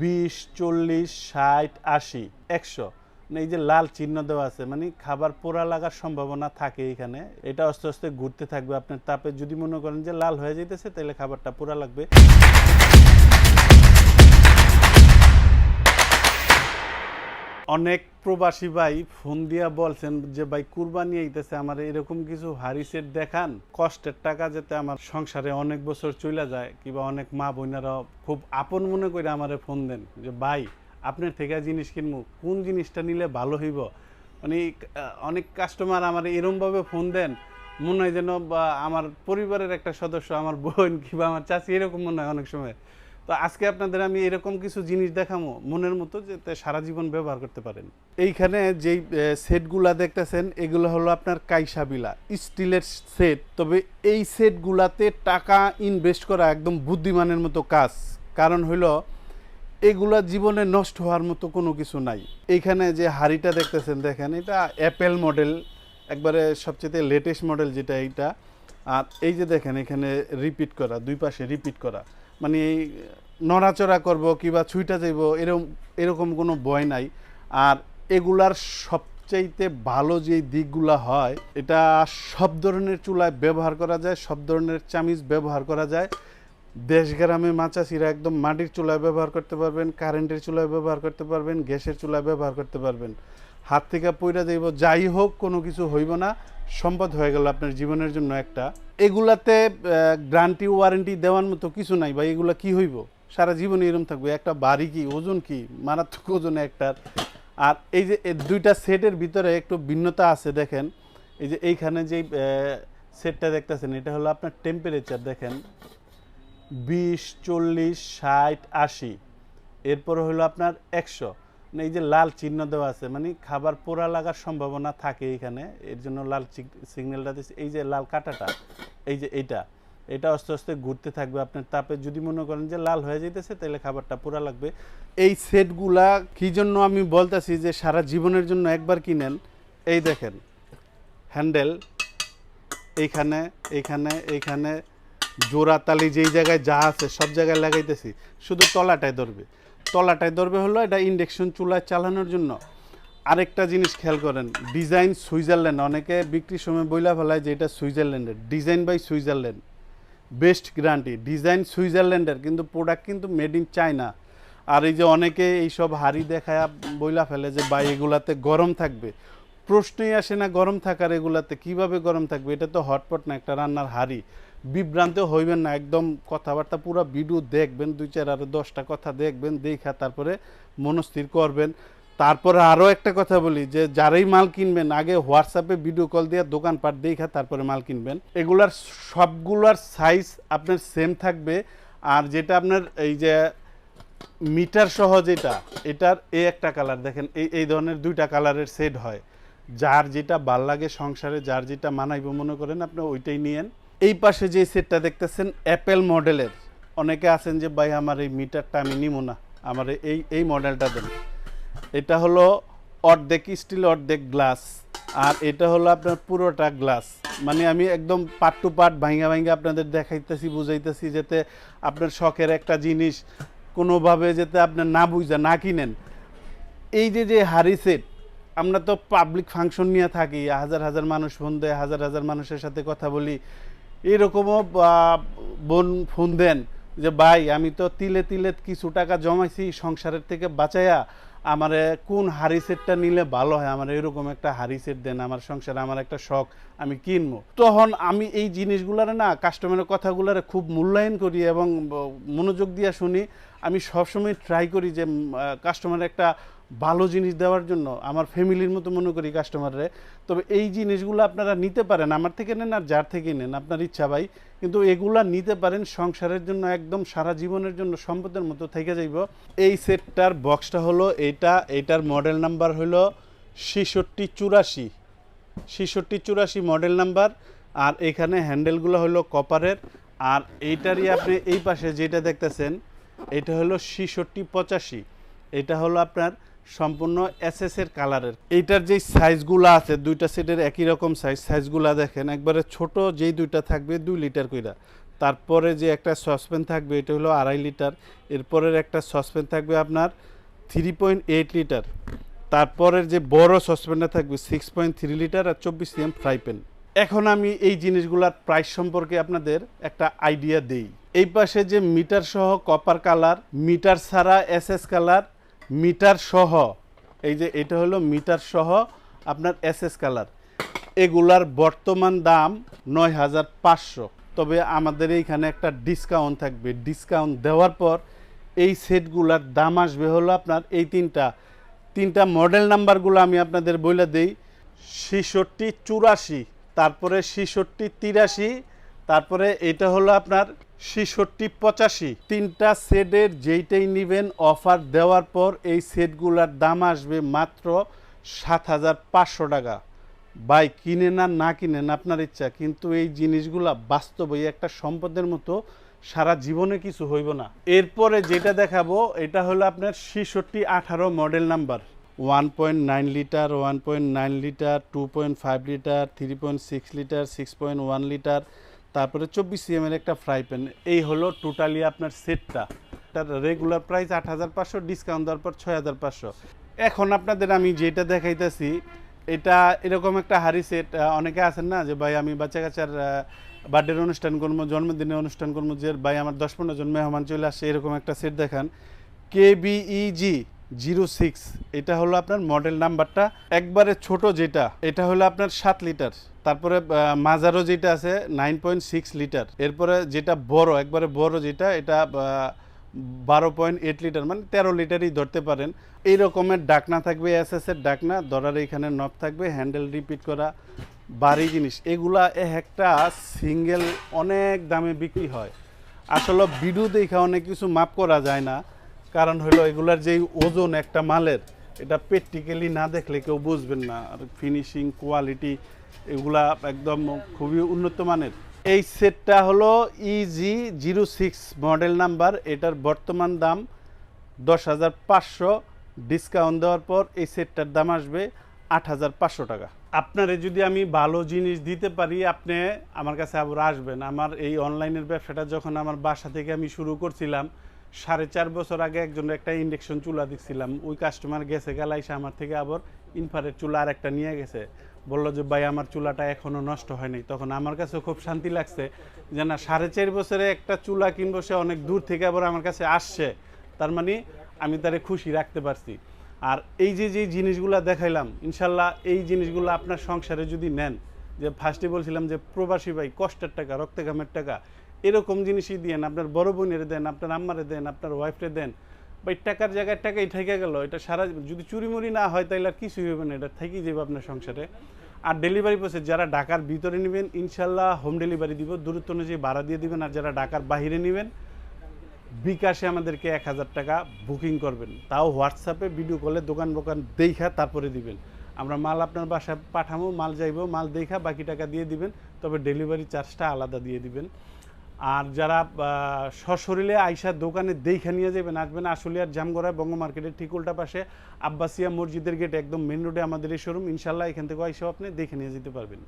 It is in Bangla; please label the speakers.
Speaker 1: বিশ, চল্লিশ, ষাট, আশি, একশো। মানে এই যে লাল চিহ্ন দেওয়া আছে মানে খাবার পোড়া লাগার সম্ভাবনা থাকে এখানে। এটা আস্তে আস্তে ঘুরতে থাকবে আপনার তাপে। যদি মনে করেন যে লাল হয়ে যেতেছে তাহলে খাবারটা পোড়া লাগবে। অনেক প্রবাসী ভাই ফোন দিয়া বলছেন যে, ভাই, কুরবানি আইতেছে, আমার এরকম কিছু হারি সেট দেখান। কষ্টের টাকা যাতে আমার সংসারে অনেক বছর চলে যায়, কিংবা অনেক মা বোনেরা খুব আপন মনে করে আমারে ফোন দেন যে, ভাই, আপনার থেকে জিনিস কিনবো কোন জিনিসটা নিলে ভালো হইব? মানে অনেক কাস্টমার আমার এরমভাবে ফোন দেন। মনে হয় যেন আমার পরিবারের একটা সদস্য, আমার বোন, কিংবা আমার চাচি, এরকম মনে হয় অনেক সময়। তো আজকে আপনাদের আমি এরকম কিছু জিনিস দেখাবো মনের মতো যাতে সারা জীবন ব্যবহার করতে পারেন। এইখানে যেই সেটগুলা দেখতেছেন, এগুলো হলো আপনার কাইসাবিলা স্টিলের সেট। তবে এই সেটগুলাতে টাকা ইনভেস্ট করা একদম বুদ্ধিমানের মতো কাজ। কারণ হলো এগুলা জীবনে নষ্ট হওয়ার মতো কোনো কিছু নাই। এইখানে যে হাড়িটা দেখতেছেন, দেখেন, এটা অ্যাপেল মডেল, একবারে সবচেয়ে লেটেস্ট মডেল যেটা এইটা। আর এই যে দেখেন, এখানে রিপিট করা, দুই পাশে রিপিট করা। মানে নড়াচড়া করব কিংবা ছুইটা যাইব এরকম এরকম কোনো ভয় নাই। আর এগুলার সবচাইতে ভালো যে দিকগুলা হয়, এটা সব ধরনের চুলায় ব্যবহার করা যায়, সব ধরনের চামিচ ব্যবহার করা যায়। দেশ গ্রামে মাচাসিরা একদম মাটির চুলায় ব্যবহার করতে পারবেন, কারেন্টের চুলায় ব্যবহার করতে পারবেন, গ্যাসের চুলায় ব্যবহার করতে পারবেন। হাত থেকে পইরা যাইব যাই হোক, কোনো কিছু হইব না। সম্পদ হয়ে গেল আপনার জীবনের জন্য একটা। এগুলাতে গ্যারান্টি, ওয়ারেন্টি দেওয়ার মতো কিছু নাই বা এগুলা কি হইব? সারা জীবনে এরকম থাকবে। একটা বাড়ি কি, ওজন কি? মারাত্মক ওজন একটার। আর এই যে দুইটা সেটের ভিতরে একটু ভিন্নতা আছে, দেখেন। এই যে, এইখানে যে সেটটা দেখতেছেন, এটা হলো আপনার টেম্পারেচার দেখেন। বিশ, চল্লিশ, ষাট, আশি। এরপর হলো আপনার একশো। এই যে লাল চিহ্ন দেওয়া আছে মানে খাবার পোড়া লাগার সম্ভাবনা থাকে এখানে, এর জন্য লাল সিগন্যালটা দিচ্ছে এই যে লাল কাটাটা, এই যে এইটা, এটা আস্তে আস্তে ঘুরতে থাকবে আপনার তাপে। যদি মনে করেন যে লাল হয়ে যাইতেছে, তাহলে খাবারটা পোড়া লাগবে। এই সেটগুলা কি জন্য আমি বলতেছি যে সারা জীবনের জন্য একবার কিনেন? এই দেখেন, হ্যান্ডেল, এইখানে এইখানে এইখানে জোড়া তালি যেই জায়গায় যা আছে সব জায়গায় লাগাইতেছি। শুধু তলাটায় ধরবে। তলাটায় ধরবে হলো, এটা ইন্ডাকশন চুলায় চালানোর জন্য। আরেকটা জিনিস খেয়াল করেন, ডিজাইন সুইজারল্যান্ড। অনেকে বিক্রির সময় বইলা ফেলায় যে এটা সুইজারল্যান্ডের, design by Switzerland. Best guarantee, design সুইজারল্যান্ডের, কিন্তু প্রোডাক্ট কিন্তু মেড ইন চায়না আর এই যে অনেকে এইসব হাড়ি দেখায়, বইলা ফেলে যে, ভাই, এগুলাতে গরম থাকবে। প্রশ্নই আসে না গরম থাকার এগুলাতে কীভাবে গরম থাকবে? এটা তো হটপট না, একটা রান্নার হাড়ি। বিভ্রান্ত হইবেন না, একদম কথাবার্তা পুরো ভিডিও দেখবেন, দুই চার আরও দশটা কথা দেখবেন, দেখা তারপরে মনস্থির করবেন। তারপরে আরও একটা কথা বলি যে, যারাই মাল কিনবেন, আগে হোয়াটসঅ্যাপে ভিডিও কল দিয়ে দোকানপাট দেখা তারপরে মাল কিনবেন। এগুলার সবগুলার সাইজ আপনার সেম থাকবে। আর যেটা আপনার এই যে মিটার সহ যেটা, এটার এই একটা কালার দেখেন, এই এই ধরনের দুইটা কালারের সেট হয়। যার যেটা ভালো লাগে সংসারে, যার যেটা মানাইব মনে করেন, আপনি ওইটাই নিয়েন। এই পাশে যে সেটটা দেখতেছেন অ্যাপেল মডেলের অনেকে আছেন যে, ভাই, আমার এই মিটারটা আমি নিব না। আমার এই এই মডেলটা দেন। এটা হলো অর্ধেক স্টিল অর্ধেক গ্লাস আর এটা হলো আপনার পুরোটা গ্লাস মানে আমি একদম পার্ট টু পার্ট ভাঙ্গা ভাঙ্গা আপনাদের দেখাইতেছি, বুঝাইতেছি যাতে আপনার শখের একটা জিনিস কোনোভাবে যাতে আপনার না বুঝা, না কিনেন। এই যে যে হারি সেট আমরা তো পাবলিক ফাংশন নিয়ে থাকি। হাজার হাজার মানুষ দেয়, হাজার হাজার মানুষের সাথে কথা বলি। এরকমও বোন ফোন দেন যে, ভাই, আমি তো তিলে তিলে কিছু টাকা জমাইছি, সংসারের থেকে বাঁচাইয়া আমার কোন হাড়ি সেটটা নিলে ভালো হয়? আমার এরকম একটা হাড়ি সেট দেন, আমার সংসারে আমার একটা শখ, আমি কিনবো। তখন আমি এই জিনিসগুলারে না কাস্টমারের কথাগুলারে খুব মূল্যায়ন করি এবং মনোযোগ দিয়ে শুনি। আমি সবসময় ট্রাই করি যে কাস্টমার একটা ভালো জিনিস দেওয়ার জন্য আমার ফ্যামিলির মতো মনে করি কাস্টমাররে তবে এই জিনিসগুলো আপনারা নিতে পারেন, আমার থেকে নেন আর যার থেকে নেন, আপনার ইচ্ছা ভাই। কিন্তু এগুলা নিতে পারেন সংসারের জন্য একদম সারা জীবনের জন্য সম্পদের মতো থেকে যাইব। এই সেটটার বক্সটা হলো এটা এইটার মডেল নাম্বার হলো ছেষট্টি চুরাশি। ছেষট্টি চুরাশি মডেল নাম্বার আর এখানে হ্যান্ডেলগুলো হলো কপারের আর এইটারই আপনি এই পাশে যেটা দেখতেছেন, এটা হলো ছেষট্টি পঁচাশি। এটা হলো আপনার সম্পূর্ণ এসএস এর কালারের এইটার যে সাইজগুলো আছে, দুইটা সেটের একই রকম সাইজ সাইজগুলো দেখেন, একবারে ছোট যেই দুইটা থাকবে দুই লিটার কইরা। তারপরে যে একটা সসপ্যান থাকবে, এটা হলো আড়াই লিটার এরপরের একটা সসপ্যান থাকবে আপনার থ্রি পয়েন্ট এইট লিটার তারপরের যে বড় সসপ্যানটা থাকবে সিক্স পয়েন্ট থ্রি লিটার আর চব্বিশ সিএম ফ্রাই প্যান এখন আমি এই জিনিসগুলোর প্রাইস সম্পর্কে আপনাদের একটা আইডিয়া দেই। এই পাশে যে মিটার সহ কপার কালার মিটার ছাড়া এস এস কালার মিটার সহ, এই যে এটা হলো মিটার সহ আপনার এস এস কালার। এগুলার বর্তমান দাম নয় হাজার পাঁচশো। তবে আমাদের এইখানে একটা ডিসকাউন্ট থাকবে। ডিসকাউন্ট দেওয়ার পর এই সেটগুলার দাম আসবে হলো আপনার এই তিনটা। তিনটা মডেল নাম্বারগুলো আমি আপনাদের বলে দেই। ছেষট্টি চুরাশি, তারপরে ছেষট্টি তিরাশি, তারপরে এটা হলো আপনার ছেষট্টি, পঁচাশি। তিনটা সেটের যেইটাই নেবেন অফার দেওয়ার পর এই সেটগুলোর দাম আসবে মাত্র সাত হাজার পাঁচশো টাকা। বাই কিনেন আর না কিনেন আপনার ইচ্ছা, কিন্তু এই জিনিসগুলা বাস্তবে একটা সম্পদের মতো সারা জীবনে কিছু হইব না। এরপরে যেটা দেখাবো, এটা হলো আপনার ছেষট্টি, আঠারো model number. One point nine litre, one point nine litre, two point five litre, three point six litre, six point one litre তারপরে চব্বিশ সিএম এর একটা ফ্রাই প্যান এই হলো টোটালি আপনার সেটটা তার রেগুলার প্রাইস আট হাজার পাঁচশো ডিসকাউন্ট দেওয়ার পর ছয় হাজার পাঁচশো। এখন আপনাদের আমি যেটা দেখাইতেছি, এটা এরকম একটা হারি সেট অনেকে আছেন না যে, ভাই, আমি বাচ্চা কাচ্চার বার্থডের অনুষ্ঠান করব, জন্মদিনের অনুষ্ঠান করব, যে ভাই, আমার দশ পনেরো জন মেহমান চলে আসছে, এরকম একটা সেট দেখান। কেবিইজি জিরো সিক্স এটা হলো আপনার মডেল নাম্বারটা একবারে ছোট যেটা এটা হলো আপনার সাত লিটার। তারপরে আহ, মাজারো যেটা আছে নাইন পয়েন্ট সিক্স লিটার। এরপরে যেটা বড় একবারে বড় যেটা এটা বারো পয়েন্ট এইট লিটার মানে তেরো লিটারই ধরতে পারেন। এই রকমের ডাকনা থাকবে এস এস এর ডাকনা ধরার এখানে নব থাকবে হ্যান্ডেল রিপিট করা বাড়ি জিনিস। এগুলা এক একটা সিঙ্গেল অনেক দামে বিক্রি হয়। আসলে বিডু দেখে অনেক কিছু মাপ করা যায় না। কারণ হলো এগুলার যেই ওজন একটা মালের, এটা প্র্যাকটিক্যালি না দেখলে কেউ বুঝবেন না। আর ফিনিশিং কোয়ালিটি এগুলা একদম খুবই উন্নত মানের। এই সেটটা হলো easy zero six model number এটার বর্তমান দাম দশ হাজার পাঁচশো। ডিসকাউন্ট দেওয়ার পর এই সেটটার দাম আসবে আট হাজার পাঁচশো টাকা। আপনারে যদি আমি ভালো জিনিস দিতে পারি, আপনি আমার কাছে আবার আসবেন। আমার এই অনলাইনের ব্যবসাটা যখন আমার বাসা থেকে আমি শুরু করছিলাম সাড়ে চার বছর আগে একজন একটা ইন্ডেকশন চুলা দেখছিলাম ওই কাস্টমার গেছে গেলা এসে আমার থেকে আবার ইনফারেট চুলা আর একটা নিয়ে গেছে। বলল যে, ভাই, আমার চুলাটা এখনও নষ্ট হয়নি। তখন আমার কাছে খুব শান্তি লাগছে যে, না, সাড়ে চার বছরে একটা চুলা কিনবো, সে অনেক দূর থেকে আবার আমার কাছে আসছে। তার মানে আমি তারে খুশি রাখতে পারছি। আর এই যে যে জিনিসগুলো দেখাইলাম, ইনশাল্লাহ এই জিনিসগুলো আপনার সংসারে যদি নেন, যে ফার্স্টে বলছিলাম যে, প্রবাসী ভাই, কষ্টের টাকা রক্তে ঘামের টাকা এরকম জিনিসই দিয়েন। আপনার বড় বোনের দেন, আপনার আম্মারে দেন, আপনার ওয়াইফরে দেন। বা টাকার জায়গায় টাকাই থেকে গেল। এটা সারা যদি চুরিমুরি না হয় তাহলে আর কিছুই হবে না, এটা থেকেই যাবে আপনার সংসারে। আর ডেলিভারি প্রসেস যারা ঢাকার ভিতরে নেবেন, ইনশাল্লাহ হোম ডেলিভারি দিব। দূরত্ব অনুযায়ী ভাড়া দিয়ে দিবেন আর যারা ঢাকার বাহিরে নেবেন, বিকাশে আমাদেরকে এক হাজার টাকা বুকিং করবেন। তাও হোয়াটসঅ্যাপে ভিডিও কলে দোকান দোকান দেখা তারপরে দিবেন। আমরা মাল আপনার বাসায় পাঠাবো মাল যাইবো, মাল দেখা বাকি টাকা দিয়ে দিবেন, তবে ডেলিভারি চার্জটা আলাদা দিয়ে দিবেন। আর যারা সশরীরে আইসা দোকানে দেখা নিয়ে যাবেন, আসবেন আসলিয়ার জামগড়ায় বঙ্গ মার্কেটের ঠিক উল্টা পাশে আব্বাসিয়া মসজিদের গেট, একদম মেন রোডে আমাদের এই শোরুম ইনশাল্লাহ এখান থেকে আইসাও আপনি দেখে নিয়ে যেতে পারবেন।